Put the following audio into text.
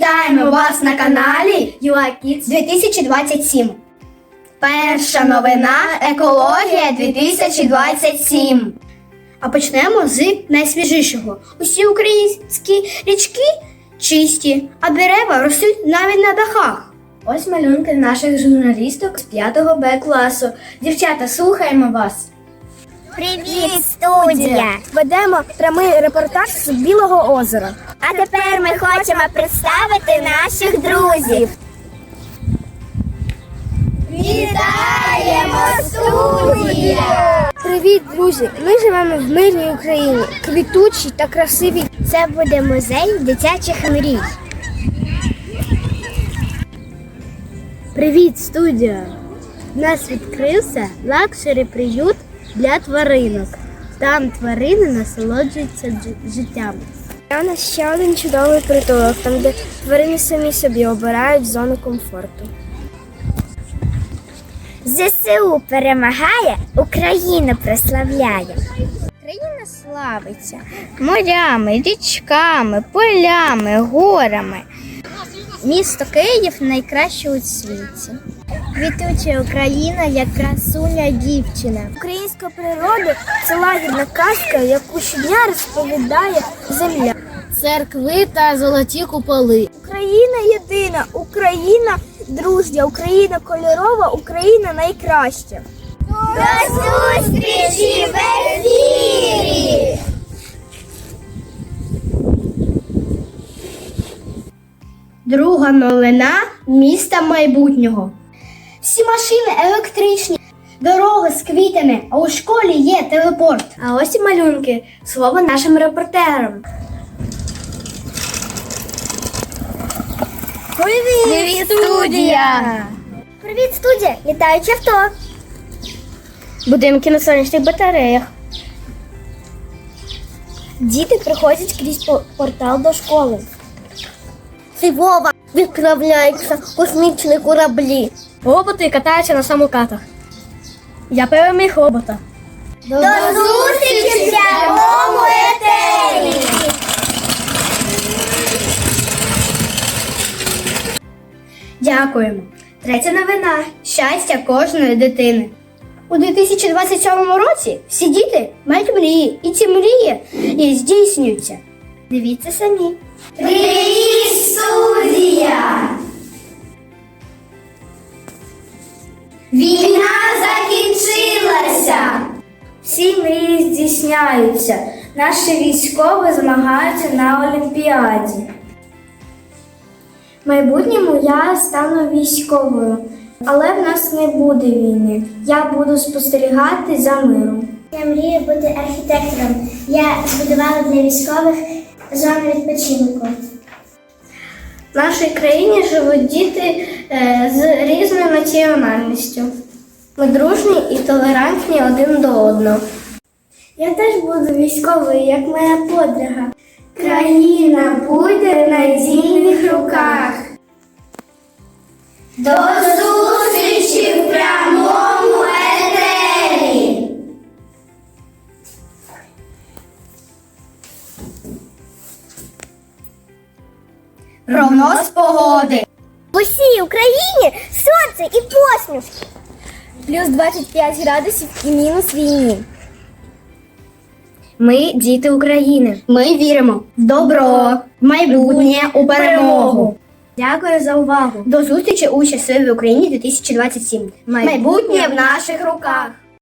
вас на каналі UA 2027. Перша новина Екологія 2027. А почнемо з найсвіжішого. Усі українські річки чисті, а дерева ростуть навіть на дахах. Ось малюнки наших журналісток з 5 Б класу. Дівчата, слухаємо вас. Привіт, студія! Ведемо прямий репортаж з Білого озера. А тепер ми хочемо представити наших друзів. Вітаємо, студія! Привіт, друзі! Ми живемо в мирній Україні, квітучій та красивій. Це буде музей дитячих мрій. Привіт, студія! У нас відкрився лакшері приют для тваринок. Там тварини насолоджуються дж- життям. У нас ще один чудовий притулок, там де тварини самі собі обирають зону комфорту. ЗСУ перемагає, Україну прославляє. Країна славиться морями, річками, полями, горами. Місто Київ найкраще у світі. Квітуча Україна як красуня дівчина. Українська природа це лагідна казка, яку щодня розповідає земля. Церкви та золоті куполи. Україна єдина, Україна дружня, Україна кольорова, Україна найкраща. До зустрічі в ефірі! Друга новина міста майбутнього. Всі машини електричні, дороги з квітами, а у школі є телепорт. А ось і малюнки. Слово нашим репортерам. Привіт, Привіт, студія! Привіт, студія! Літаюче авто! Будинки на сонячних батареях. Діти приходять крізь по- портал до школи. Вова відправляються космічні кораблі. Роботи катаються на самокатах. Я переміг робота. До зустрічі в прямому етері! Дякуємо. Третя новина щастя кожної дитини. У 2027 році всі діти мають мрії, і ці мрії і здійснюються. Дивіться самі. Привіт, студія! Війна закінчилася! Всі мрії здійсняються. Наші військові змагаються на Олімпіаді. В майбутньому я стану військовою, але в нас не буде війни. Я буду спостерігати за миром. Я мрію бути архітектором. Я збудувала для військових зону відпочинку. В нашій країні живуть діти е, з різною національністю. Ми дружні і толерантні один до одного. Я теж буду військовою, як моя подруга. Країна буде в надійних руках. До зустрічі в прямому етері! Прогноз погоди. Україні сонце і посмішки. Плюс 25 градусів і мінус війні. Ми діти України. Ми віримо в добро, в майбутнє, у перемогу. Дякую за увагу. До зустрічі у щасливій Україні 2027. Майбутнє в наших руках.